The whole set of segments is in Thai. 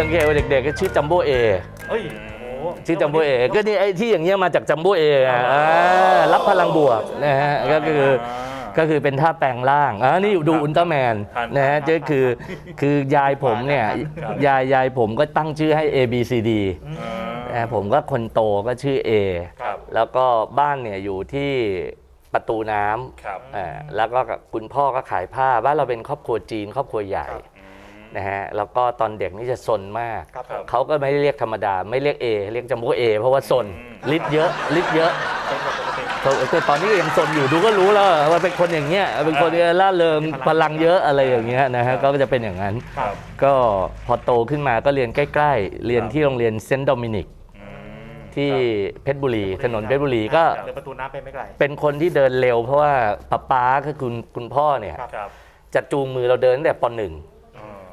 สังเกตว่าเด็กๆก็ชื่อจัมโบ้เอเฮ้ยโอ้โหชื่อจัมโบ้เอก็นี่ไอ้ที่อย่างเงี้ยมาจากจัมโบ้เออะอ่ารับพลังบวกนะฮะก็คือก็คือเป็นท่าแปลงร่างอ่านี่ดูอุลตร้าแมนทันนะฮะทันก็คือคือยายผมเนี่ยครับยายยายผมก็ตั้งชื่อให้ A B C D อ่า นะผมก็คนโตก็ชื่อ A ครับแล้วก็บ้านเนี่ยอยู่ที่ประตูน้ำครับอ่าแล้วก็กับคุณพ่อก็ขายผ้าบ้านเราเป็นครอบครัวจีน ครอบครัวใหญ่ ครับ นะฮะแล้วก็ตอนเด็กนี่จะซนมาก ครับผม เขาก็ไม่ได้เรียกธรรมดา ไม่เรียก A เรียกจัมโบ้เอเพราะว่าซนลิดเยอะลิดเยอะเป็นปกติ แต่ตอนนี้ก็ยังซนอยู่ดูก็รู้แล้วว่าเป็นคนอย่างเงี้ยเป็นคนที่ล่าเริงพลังเยอะอะไรอย่างเงี้ยนะฮะก็จะเป็นอย่างนั้น ครับ ก็พอโตขึ้นมาก็เรียนใกล้ๆ เรียนที่โรงเรียนเซนต์โดมินิกอืมที่เพชรบุรี ถนนเพชรบุรีก็เดินประตูน้ำไปไม่ไกล เป็นคนที่เดินเร็ว เพราะว่าป๊าป๊าคือคุณคุณพ่อเนี่ย ครับ ครับ จะจูงมือเราเดินตั้งแต่ปหนึ่งอืม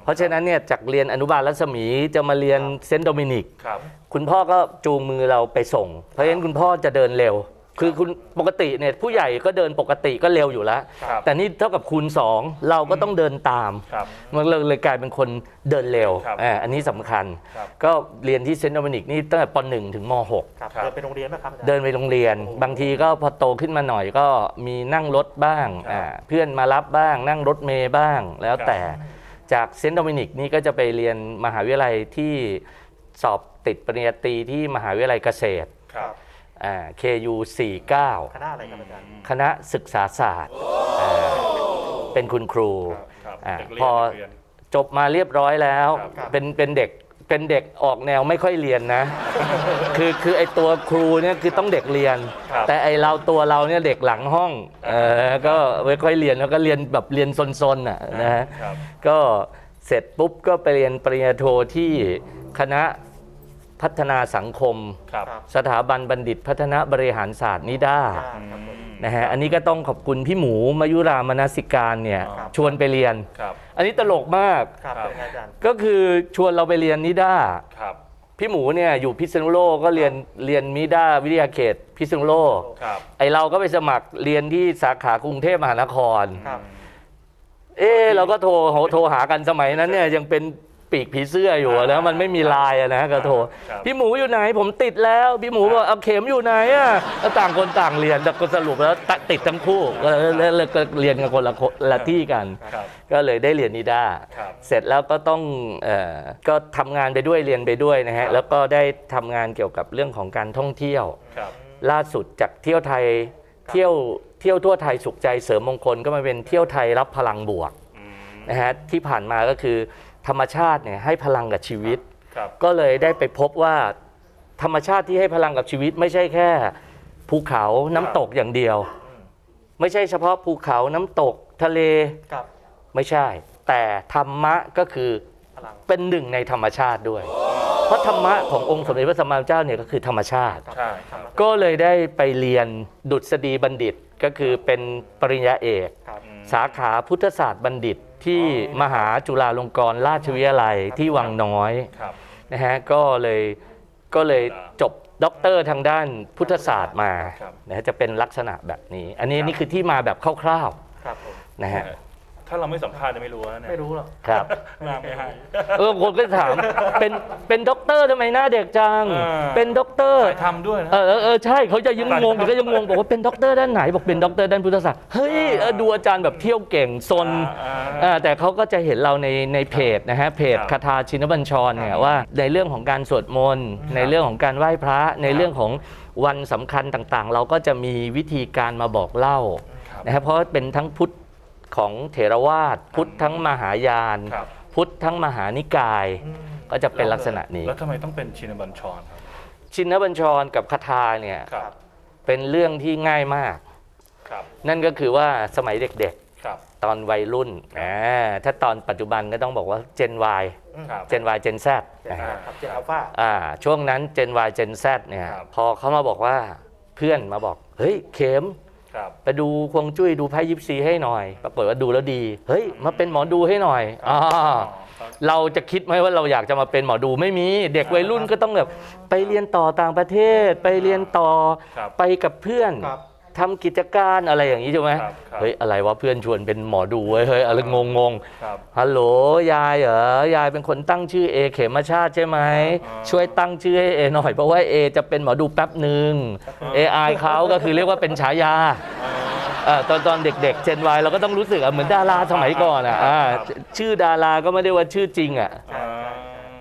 เพราะฉะนั้นเนี่ยจากเรียนอนุบาลรัศมีจะมาเรียนเซนต์โดมินิก ครับ คุณพ่อก็จูงมือเราไปส่ง เพราะฉะนั้นคุณพ่อจะเดินเร็ว คือคุณปกติเนี่ยผู้ใหญ่ก็เดินปกติก็เร็วอยู่แล้ว ครับ แต่นี่เท่ากับคูณสองเราก็ต้องเดินตาม ครับ มันเลยเลยกลายเป็นคนเดินเร็วครับอ่าอันนี้สำคัญ ครับ ก็เรียนที่เซนต์โดมินิกนี่ตั้งแต่ป .1 ถึงม .6 ครับครับ เดินไปโรงเรียนไหมครับอาจารย์ เดินไปโรงเรียนโอ้บางทีก็พอโตขึ้นมาหน่อยก็มีนั่งรถบ้างครับอ่าเพื่อนมารับบ้าง นั่งรถเมย์บ้างแล้วแต่ จากเซนต์โดมินิกนี่ก็จะไปเรียนมหาวิทยาลัยที่สอบติดปริญญาตรีที่มหาวิทยาลัยเกษตรครับอ่า KU 49 คณะอะไรครับอาจารย์คณะศึกษาศาสตร์อ่าเป็นคุณครูครับอ่าเด็กเรียนพอเด็กเรียน จบมาเรียบร้อยแล้ว ครับ เป็นเป็นเด็ก เป็นเด็กออกแนวไม่ค่อยเรียนนะ คือคือไอตัวครูเนี่ยคือต้องเด็กเรียน ครับ แต่ไอเราตัวเราเนี่ยเด็กหลังห้องเออก็ไม่ค่อยเรียนแล้วก็เรียนแบบเรียนซนๆอะนะฮะ ครับ ก็เสร็จปุ๊บก็ไปเรียนปริญญาโทที่คณะพัฒนาสังคม ครับ ครับ สถาบันบัณฑิตพัฒนาบริหารศาสตร์นิด้าครับผม นะฮะอันนี้ก็ต้องขอบคุณพี่หมูมายุรามนสิการเนี่ยครับ ชวนไปเรียน ครับ อันนี้ตลกมากครับครับ เป็นไงอาจารย์ ก็คือชวนเราไปเรียนนิด้า ครับ พี่หมูเนี่ยอยู่พิษณุโลกก็เรียนเรียนมิด้าวิทยาเขตพิษณุโลก ครับ ไอเราก็ไปสมัครเรียนที่สาขากรุงเทพมหานคร ครับ เออเราก็โทรโทรหากันสมัยนั้นเนี่ยยังเป็น ปีกผีเสื้ออยู่อะนะมันไม่มีไลายอะนะก็โทรครับพี่หมูอยู่ไหนผมติดแล้ว พี่หมูบอกเอาเข็มอยู่ไหนอะแล้วต่างคนต่างเรียนแต่ก็สรุปแล้วตติดทั้งคู่ก็เลยเลยก็เรียนกันคนละคนละที่กัน ครับ ก็เลยได้เรียนนิด้า ครับ เสร็จแล้วก็ต้องเอ่อก็ทำงานไปด้วยเรียนไปด้วยนะครัฮะบแล้วก็ได้ทำงานเกี่ยวกับเรื่องของการท่องเที่ยว ครับ ล่าสุดจากเที่ยวไทยเที่ยวเที่ยวทั่วไทยสุขใจเสริมมงคลก็มาเป็นเที่ยวไทยรับพลังบวกอืม นะฮะที่ผ่านมาก็คือ ธรรมชาติเนี่ยให้พลังกับชีวิต ครับก็เลยได้ไปพบว่าธรรมชาติที่ให้พลังกับชีวิต ไม่ใช่แค่ภูเขาน้ำตกอย่างเดียวไม่ใช่เฉพาะภูเขาน้ำตกทะเลครับไม่ใช่ แต่ธรรมะก็คือพลังเป็นหนึ่งในธรรมชาติด้วย เพราะธรรมะขององค์สมเด็จพระสัมมาสัมพุทธเจ้าเนี่ยก็คือธรรมชาติ ใช่ครับก็เลยได้ไปเรียนดุษฎีบัณฑิตก็คือเป็นปริญญาเอก ครับสาขาพุทธศาสตร์บัณฑิต ที่มหาจุฬาลงกรณราชวิทยาลัยที่วังน้อยครับ นะฮะก็เลยก็เลยจบด็อกเตอร์ทางด้านพุทธศาสตร์มาครับ นะฮะจะเป็นลักษณะแบบนี้ อันนี้ครับนี่คือที่มาแบบคร่าวครับผม ๆนะฮะ ถ้าเราไม่สัมภาษณ์จะไม่รู้นะเนี่ยไม่รู้หรอกครับ หน้าไม่ให้ เออคนก็ถาม เป็นเป็นด็อกเตอร์ทำไมหน้าเด็กจัง เออ เป็นด็อกเตอร์ถ่ายทำด้วยนะ เออเออเออใช่เขาจะยังงงเดี๋ยวก็ยังงงบอกว่าเป็นด็อกเตอร์ด้านไหนบอกเป็นด็อกเตอร์ด้านพุทธศาสตร์เฮ้ยเออดูอาจารย์แบบเที่ยวเก่งซนอ่าอ่าแต่เขาก็จะเห็นเราในในเพจนะฮะเพจครับคาถาชินบัญชรเนี่ยว่า ในเรื่องของการสวดมนต์ในเรื่องของการไหว้พระ ในเรื่องของวันสำคัญต่างๆ เราก็จะมีวิธีการมาบอกเล่าครับ นะครับเพราะเป็นทั้งพุทธ ของเถรวาท พุทธทั้งมหายาน ครับพุทธทั้งมหานิกาย อืมก็จะเป็นลักษณะนี้ แล้วทำไมต้องเป็นชินบัญชรครับ ชินบัญชรกับคาถาเนี่ยครับ เป็นเรื่องที่ง่ายมาก ครับ นั่นก็คือว่าสมัยเด็กครับ ๆ ตอนวัยรุ่นอ่าถ้าตอนปัจจุบันก็ต้องบอกว่าเจน Y ครับ เจน Y เจน Z เจนนะอาฮะ ครับเจนอัลฟา อ่าช่วงนั้น Gen Y Gen Z เนี่ยครับ พอเขามาบอกว่าเพื่อนมาบอก เฮ้ยเข็มครับ ไปดูควงจุ้ยดูไพ่ยิปซีให้หน่อย ปรากฏว่าดูแล้วดี เฮ้ย มาเป็นหมอดูให้หน่อยอ่าครับเราจะคิดไหมว่าเราอยากจะมาเป็นหมอดูไม่มี เด็กวัยรุ่นก็ต้องแบบไปเรียนต่อต่างประเทศ ไปเรียนต่อครับไปกับเพื่อน ครับ ทำกิจการอะไรอย่างนี้ใช่ไหมครับครับ เฮ้ยอะไรวะเพื่อนชวนเป็นหมอดูเว้ยเฮ้ยอะไรงงงครับๆฮัลโหลยายเหรอยายเป็นคนตั้งชื่อเอเขมชาติใช่ไหม อ่าช่วยตั้งชื่อให้เอหน่อย เพราะว่าเอจะเป็นหมอดูแป๊บหนึ่งเอไอเขาก็คือเรียกว่าเป็นฉายาเอ่อตอนตอนเด็กๆเจนวเราก็ต้องรู้สึกอะเหมือนดาราสมัยก่อนอะอ่าครับ ชื่อดาราก็ไม่ได้ว่าชื่อจริงอะอ่า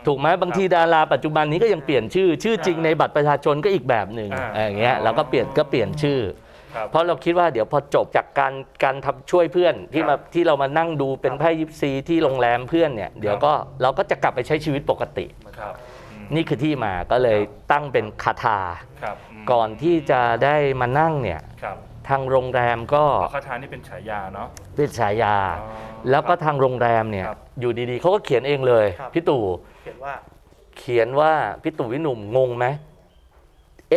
ถูกไหมบางทีดาราปัจจุบันนี้ก็ยังเปลี่ยนชื่อ ชื่อจริงในบัตรประชาชนก็อีกแบบหนึ่งอ่า อะไรอย่างเงี้ยเราก็เปลี่ยนก็เปลี่ยนชื่อครับ เพราะเราคิดว่าเดี๋ยวพอจบจากการการทำช่วยเพื่อนที่ครัมาบที่เรามานั่งดูเป็นไพ่ยิปซีที่โรงแรมเพื่อนเนี่ยเดี๋ยวก็เราก็จะกลับไปใช้ชีวิตปกติ ครับอืมนี่คือที่มาก็เลยตั้งเป็นคาถาครับมก่อนที่จะได้มานั่งเนี่ยครับทางโรงแรมก็อ๋อคาถานี่เป็นฉายาเนาะ เป็นฉายา อ๋อแล้วก็ครับทางโรงแรมเนี่ยครับ อยู่ดีๆเขาก็เขียนเองเลยครับ พี่ตู่เขียนว่า เขียนว่าพี่ตู่พี่หนุ่มงงไหม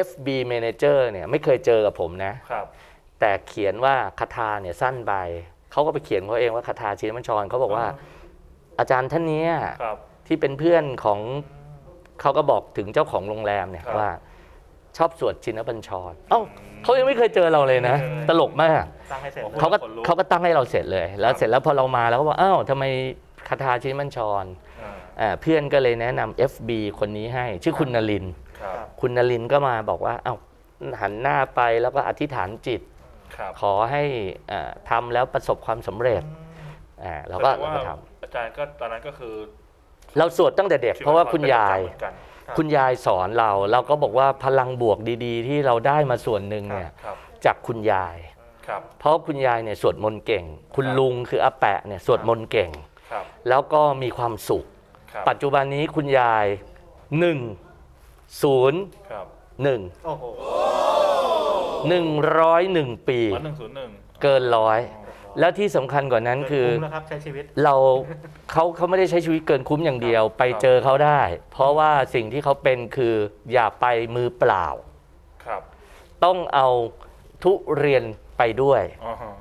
FB Manager เนี่ยไม่เคยเจอกับผมนะ ครับ แต่เขียนว่าคาถาเนี่ยสั้นไปเขาก็ไปเขียนเขาเองว่าคาถาชินมัญชรเขาบอกว่า อาจารย์ท่านเนี้ยครับ ที่เป็นเพื่อนของเขาก็บอกถึงเจ้าของโรงแรมเนี่ยครับ ว่า ชอบสวดชินบัญชรเอ้าเขายังไม่เคยเจอเราเลยนะไม่เคยตลกมาก สร้างให้เสร็จโอ้โหเขาก็ขนลุกเขาก็ตั้งให้เราเสร็จเลย แล้วครับเสร็จแล้วพอเรามาแล้วก็บอกอ้าวทำไมคาถาชินบัญชรอ่า อ่าเพื่อนก็เลยแนะนำ FB คนนี้ให้ ชื่อคุณนลินทร์ ครับคุณนลินทร์ก็มาบอกว่าอ้าวหันหน้าไปแล้วก็อธิษฐานจิตครับขอให้อ่าทำแล้วประสบความสำเร็จอ่าเราก็แสดงเราว่าก็ทอาจารย์ก็ตอนนั้นก็คือำเราสวดตั้งแต่เด็ก เพราะว่าคุณยายเหมือนกันคุณยายสอนเรา เราก็บอกว่าพลังบวกดีๆ ที่เราได้มาส่วนหนึ่งเนี่ยครับจากคุณยายครับเพราะคุณยายเนี่ยสวดมนต์เก่ง คุณครับลุงคืออาแปะเนี่ยสวดมนต์เก่งครับแล้วก็มีความสุขครับปัจจุบันนี้คุณยาย 1 0ครับ1โอ้โห101ปี วันหนึ่งศูนย์หนึ่งเกินร้อย แล้วที่สำคัญกว่านั้นคือเกินคุ้มแล้วครับใช้ชีวิต เราเขาเขาไม่ได้ใช้ชีวิตเกินคุ้มอย่างเดียว ไปเจอเขาได้ เพราะว่าสิ่งที่เขาเป็นคืออย่าไปมือเปล่า ครับต้องเอาทุเรียนไปด้วย อ๋อฮะ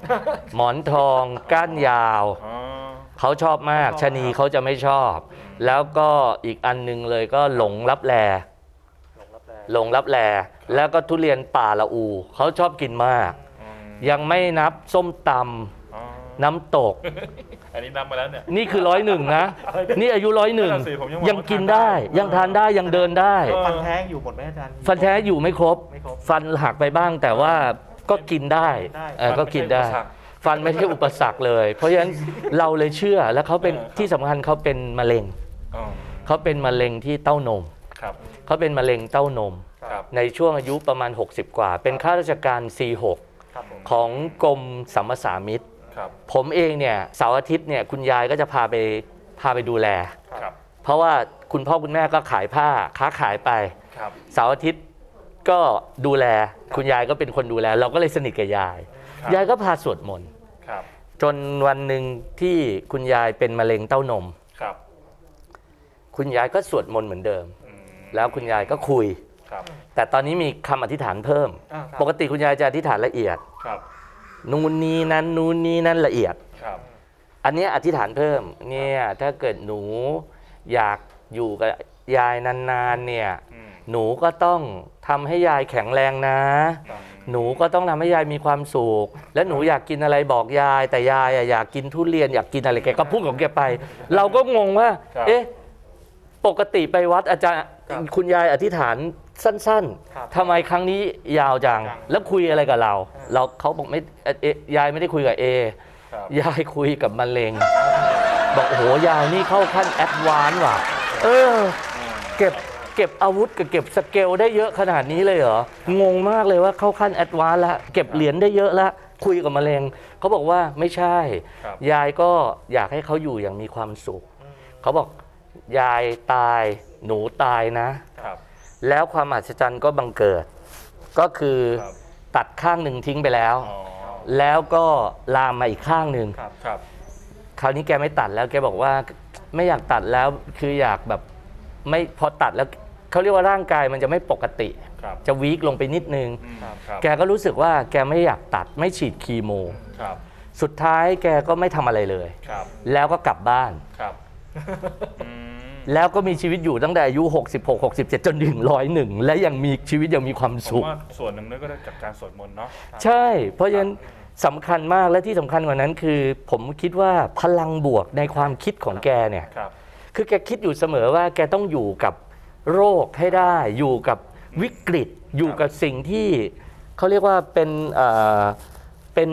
หมอนทองก้านยาว อ๋อเขาชอบมากชอบชะนีเขาจะไม่ชอบ แล้วก็อีกอันหนึงเลยก็หลงรับแลห ลงรับแรงหลงรับแลแล้วก็ทุเรียนป่าละอูเขาชอบกินมากอืมยังไม่นับส้มตอ๋อำน้ำตก อันนี้นับมาแล้วเนี่ย นี่คือร้อยหนึ่งนะ นี่อายุร้อยหนึ่งนั่นน่ะสิผมยังบอกยังกินว่าทานได้ได้ยังทานได้ยังเดินได้ เออ ฟันแท้งอยู่หมดไหมอาจารย์ ฟันแท้อยู่ไม่ครบ ไม่ครบฟันหักไปบ้างแต่ว่าก็กินได้ได้ เออก็กินได้ ฟันไม่ใช่อุปสรรคฟันไม่ใช่อุปสรรคเลย เพราะฉะนั้นเราเลยเชื่อแล้วเขาเป็นเออครับที่สำคัญเขาเป็นมะเร็ง อ๋อเขาเป็นมะเร็งที่เต้านม ครับ เขาเป็นมะเร็งเต้านม ครับ ในช่วงอายุประมาณ 60 กว่า เป็นข้าราชการ C6 ครับผมของกรมสัมปสามิตครับ ผมเองเนี่ยเสาร์อาทิตย์เนี่ยคุณยายก็จะพาไปพาไปดูแล ครับ เพราะว่าคุณพ่อคุณแม่ก็ขายผ้าค้าขายไป ครับ เสาร์อาทิตย์ก็ดูแลคุณยายก็เป็นคนดูแล เราก็เลยสนิทกับยาย ครับ ยายก็พาสวดมนต์ครับ จนวันหนึ่งที่คุณยายเป็นมะเร็งเต้านม ครับ คุณยายก็สวดมนต์เหมือนเดิมอืม แล้วคุณยายก็คุย ครับ แต่ตอนนี้มีคำอธิษฐานเพิ่ม อ่าครับ ปกติคุณยายจะอธิษฐานละเอียด ครับ นู่นนี้นั้นนู่นนี้นั้นละเอียด ครับ อันเนี้ยอธิษฐานเพิ่มเนี่ยถ้าเกิดหนูอยากอยู่กับยายนานๆเนี่ยอืมหนูก็ต้องทำให้ยายแข็งแรงนะ ครับหนูก็ต้องทำให้ยายมีความสุข และหนูอยากกินอะไรบอกยาย แต่ยายอะอยากกินทุเรียนอยากกินอะไรแกก็พูดของแกไป เราก็งงว่า ครับ เอ๊ะ ปกติไปวัดอาจารย์ ครับคุณยายอธิษฐานสั้นครับๆทำไมครั้งนี้ยาวจัง จังแล้วคุยอะไรกับเรา อ่า เราเขาบอกไม่เอ่อเอ๊ะยายไม่ได้คุยกับเอ ครับ ยายคุยกับมะเร็ง บอกโอ้โหยายนี่เข้าขั้นแอดวานซ์ว่ะ เอออืมเก็บเก็บอาวุธกับเก็บสเกลได้เยอะขนาดนี้เลยเหรอ งงมากเลยว่าเข้าขั้นแอดวานซ์แล้วเก็บเหรียญได้เยอะแล้วคุยกับมะเร็งเขาบอกว่าไม่ใช่ ครับ ยายก็อยากให้เขาอยู่อย่างมีความสุขอืมเขาบอกยายตาย หนูตายนะ ครับ แล้วความมหัศจรรย์ก็บังเกิด ก็คือครับ ตัดข้างหนึ่งทิ้งไปแล้ว อ๋อแล้วก็ลามมาอีกข้างหนึ่ง ครับครับ คราวนี้แกไม่ตัดแล้วแกบอกว่าไม่อยากตัดแล้วคืออยากแบบไม่พอตัดแล้วเขาเรียกว่าร่างกายมันจะไม่ปกติ ครับจะวีคลงไปนิดนึง อืมครับแกก็รู้สึกว่าแกไม่อยากตัดไม่ฉีดคีโม ครับสุดท้ายแกก็ไม่ทำอะไรเลย ครับแล้วก็กลับบ้าน ครับอืม แล้วก็มีชีวิตอยู่ตั้งแต่อายุ 66 67 จนถึงร้อยหนึ่งและยังมีชีวิตยังมีความผมสุข ว่าส่วนหนึ่งนั่นก็ได้จากการสวดมนต์เนาะใช่ เพราะฉะนั้นสำคัญมากและที่สำคัญกว่านั้นคือ ผมคิดว่าพลังบวกในความคิดของแกเนี่ย ครับคือแกคิดอยู่เสมอว่าแกต้องอยู่กับโรคให้ได้ อยู่กับวิกฤต อยู่กับสิ่งที่เขาเรียกว่าเป็นเอ่อเป็น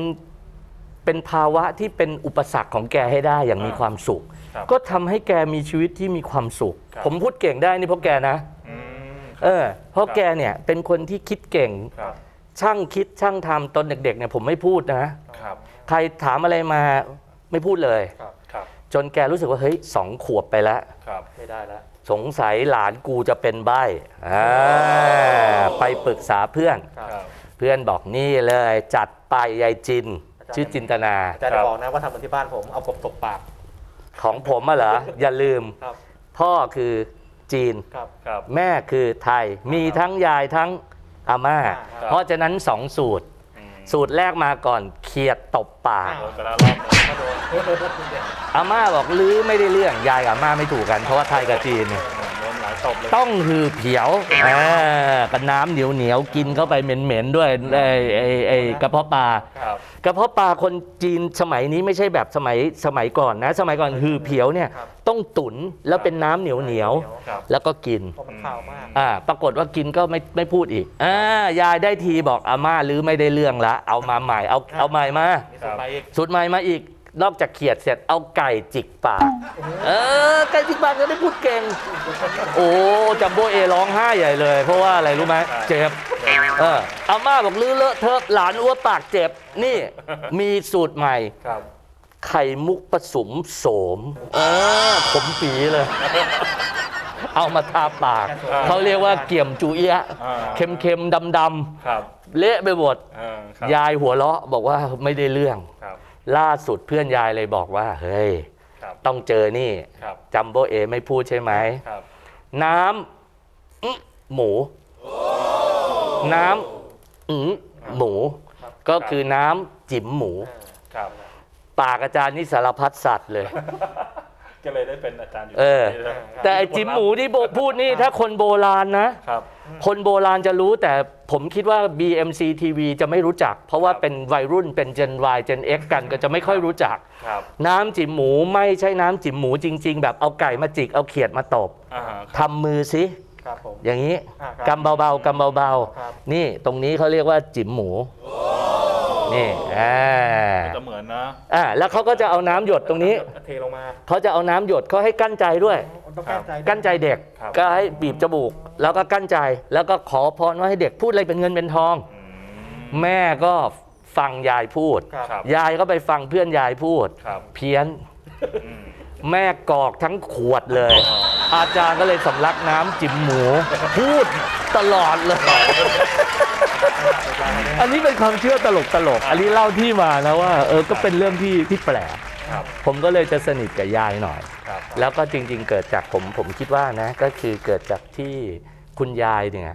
เป็นภาวะที่เป็นอุปสรรคของแกให้ได้อย่างมีความสุข ครับก็ทำให้แกมีชีวิตที่มีความสุข ครับ ผมพูดเก่งได้นี่เพราะแกนะอืมเออเพราะแกเนี่ยเป็นคนที่คิดเก่ง ครับช่างคิดช่างทำตอนเด็กๆเนี่ยผมไม่พูดนะ ครับใครถามอะไรมาไม่พูดเลย ครับครับจนแกรู้สึกว่าเฮ้ยสองขวบไปแล้ว ครับไม่ได้แล้ว สงสัยหลานกูจะเป็นใบ้อ่าไปปรึกษาเพื่อน ครับ ครับ เพื่อนบอกนี่เลยจัดไปยายจินอาจารย์ชื่อจินตนา อาจารย์จะบอกนะว่าทำเหมือนที่บ้านผมเอากบตบปาก ของผมอะเหรอ อย่าลืม ครับ พ่อคือจีน ครับ ครับ แม่คือไทย มีทั้งยายทั้งอาม่า ครับ เพราะฉะนั้นสองสูตร อืมสูตรแรกมาก่อนเขียดตบปาก โดนไปแล้วรอบหนึ่งมาโดนอาม่าบอกลือไม่ได้เรื่องยายกับอาม่าไม่ถูกกัน เพราะว่าไทยกับจีนเนี่ยโดนหลาย ตบเลยต้องหือเผียวอ่ากับน้ำเหนียวเหนียวๆกินเข้าไปเหม็นๆด้วยไอ้ไอ้ไอ้กระเพาะปลา ครับกระเพาะปลาคนจีนสมัยนี้ไม่ใช่แบบสมัยสมัยก่อนนะ สมัยก่อนหือเผียวเนี่ยครับต้องตุ๋นแล้วเป็นน้ำเหนียวเหนียวครับๆแล้วก็กิน เพราะมันข้าวมาก อ่าปรากฏว่ากินก็ไม่ไม่พูดอีกอ่ายายได้ทีบอกอาม่าลือไม่ได้เรื่องละ เอามาใหม่เอาเอาใหม่มา มีสูตรไปอีกสูตรใหม่มาอีก นอกจากเขียดเสร็จเอาไก่จิกปากเออไก่จิกปากก็ได้พูดเก่ง โอ้จัมโบเอร้องไห้ใหญ่เลย เพราะว่าอะไรรู้ไหมเจ็บเอออาม่าบอกลือเลอะเทอะหลานอ้วปากเจ็บนี่มีสูตรใหม่ครับไข่มุกผสมโสม เออผมปีเลย เอามาทาปาก เขาเรียกว่าเกี่ยมจูเอียะอ่าเค็มๆดำครับๆเละไปหมดเออครับยายหัวเราะบอกว่าไม่ได้เรื่องครับ ล่าสุดเพื่อนยายเลยบอกว่า เฮ้ย ครับต้องเจอนี่ครับจัมโบเอไม่พูดใช่ไหม ครับน้ำอื้อหมู น้ำอื้อหมู ก็คือน้ำจิ๋มหมู ครับ ปากอาจารย์นี่สารพัดสัตว์เลย ก็เลยได้เป็นอาจารย์อยู่เออ ที่นี่นะแต่ไอ้จิ๋มหมูที่โบพูดนี่ถ้าคนโบราณนะ ครับ คนโบราณจะรู้แต่ผมคิดว่า BMC TV จะไม่รู้จัก เพราะว่าเป็นวัยรุ่นเป็น Gen Y Gen X กันก็จะไม่ค่อยรู้จัก ครับน้ำจิ๋มหมูไม่ใช่น้ำจิ๋มหมูจริง ๆ แบบเอาไก่มาจิกเอาเขียดมาตบอ่าคทำรับมือสิ ครับผม อย่างนี้อ่าครับกำเบาๆกำเบาครับ ๆนี่ตรงนี้เขาเรียกว่าจิ๋มหมูนี่อ่าจะเหมือนนะอ่าแล้วเขาก็จะเอาน้ำหยดตรงนี้เทลงมาเขาจะเอาน้ำหยดเขาให้กั้นใจด้วย ต้องกั้นใจกั้นใจเด็กครับก็ให้บีบจมูก แล้วก็กั้นใจแล้วก็ขอพรว่าให้เด็กพูดอะไรเป็นเงินเป็นทอง อืมแม่ก็ฟังยายพูด ครับ ครับ ยายก็ไปฟังเพื่อนยายพูด ครับเพี้ยนอืมแม่กรอกทั้งขวดเลย อาจารย์ก็เลยสำลักน้ำจิ๋มหมู พูดตลอดเลย อันนี้เป็นความเชื่อตลกตลกๆอันนี้เล่าที่มานะว่า เออก็เป็นเรื่องที่ที่แปลกครับ ผมก็เลยจะสนิทกับยายหน่อย ครับ แล้วก็จริง ๆ เกิดจากผมผมคิดว่านะ ก็คือเกิดจากที่คุณยายเนี่ย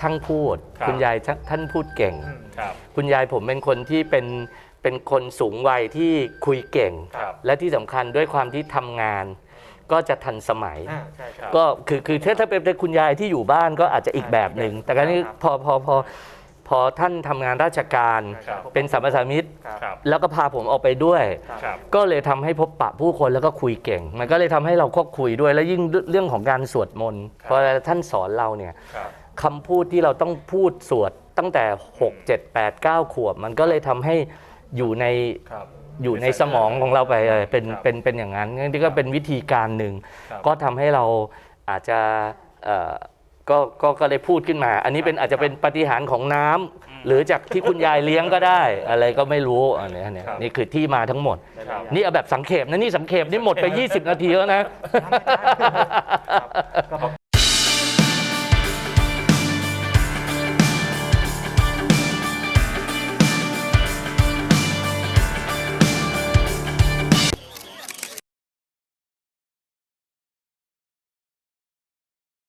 ช่างพูด ครับ คุณยายช่างท่านพูดเก่งอืมครับ คุณยายผมเป็นคนที่เป็นเป็นคนสูงวัยที่คุยเก่ง ครับ และที่สำคัญด้วยความที่ทำงาน ก็จะทันสมัย อ่าใช่ครับ ก็คือคือถ้าถ้าเป็นคุณยายที่อยู่บ้านก็อาจจะอีกแบบหนึ่ง แต่การนี้ครับ พอพอพอพอท่านทำงานราชการครับ เป็นสัมปทานมิตรครับครับ แล้วก็พาผมออกไปด้วย ครับ ก็เลยทำให้พบปะผู้คนแล้วก็คุยเก่ง มันก็เลยทำให้เราก็คุยด้วย แล้วยิ่งเรื่องของการสวดมนต์ครับ พอท่านสอนเราเนี่ยครับ คำพูดที่เราต้องพูดสวดตั้งแต่ 6 7 8 9 ขวบ มันก็เลยทำให้อยู่ในครับ อยู่ในสมองของเราไปเออเป็นครับเป็นเป็นอย่างนั้นนี่ก็เป็นวิธีการหนึ่ง ครับก็ทำให้เราอาจจะเอ่อก็ก็ก็เลยพูดขึ้นมา อันนี้เป็นอาจจะเป็นปาฏิหารย์ของน้ำหรือจากที่คุณยายเลี้ยงก็ได้ อะไรก็ไม่รู้อันเนี้ยเนี่ยครับ นี่คือที่มาทั้งหมด ครับ นี่เอาแบบสังเขปนะนี่สังเขปนี่หมดไป 20 นาทีแล้วนะ